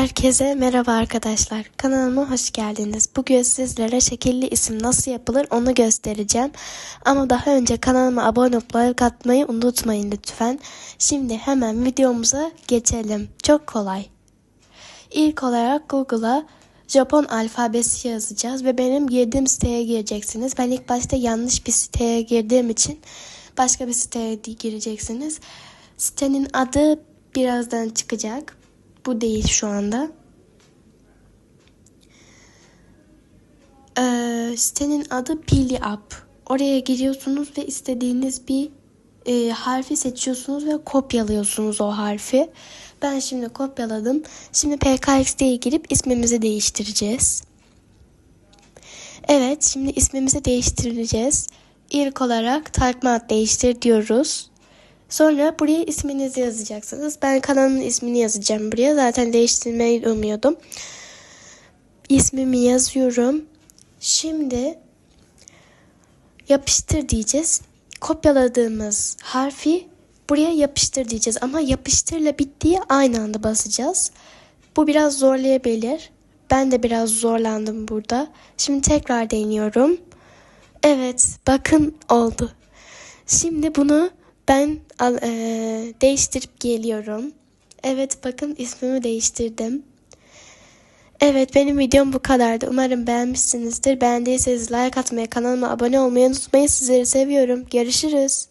Herkese merhaba arkadaşlar. Kanalıma hoş geldiniz. Bugün sizlere şekilli isim nasıl yapılır onu göstereceğim. Ama daha önce kanalıma abone olup like atmayı unutmayın lütfen. Şimdi hemen videomuza geçelim. Çok kolay. İlk olarak Google'a Japon alfabesi yazacağız ve benim girdiğim siteye gireceksiniz. Ben ilk başta yanlış bir siteye girdiğim için başka bir siteye gireceksiniz. Sitenin adı birazdan çıkacak. Bu değil şu anda. Ee, sitenin adı Pili Up. Oraya giriyorsunuz ve istediğiniz bir e, harfi seçiyorsunuz ve kopyalıyorsunuz o harfi. Ben şimdi kopyaladım. Şimdi PKXD'ye girip ismimizi değiştireceğiz. Evet, şimdi ismimizi değiştireceğiz. İlk olarak takma ad değiştir diyoruz. Sonra buraya isminizi yazacaksınız. Ben kanalımın ismini yazacağım buraya. Zaten değiştirmeyi umuyordum. İsmimi yazıyorum. Şimdi yapıştır diyeceğiz. Kopyaladığımız harfi buraya yapıştır diyeceğiz. Ama yapıştırla bittiği aynı anda basacağız. Bu biraz zorlayabilir. Ben de biraz zorlandım burada. Şimdi tekrar deniyorum. Evet, bakın oldu. Şimdi bunu ben al, e, değiştirip geliyorum. Evet bakın ismimi değiştirdim. Evet benim videom bu kadardı. Umarım beğenmişsinizdir. Beğendiyseniz like atmayı, kanalıma abone olmayı unutmayın. Sizleri seviyorum. Görüşürüz.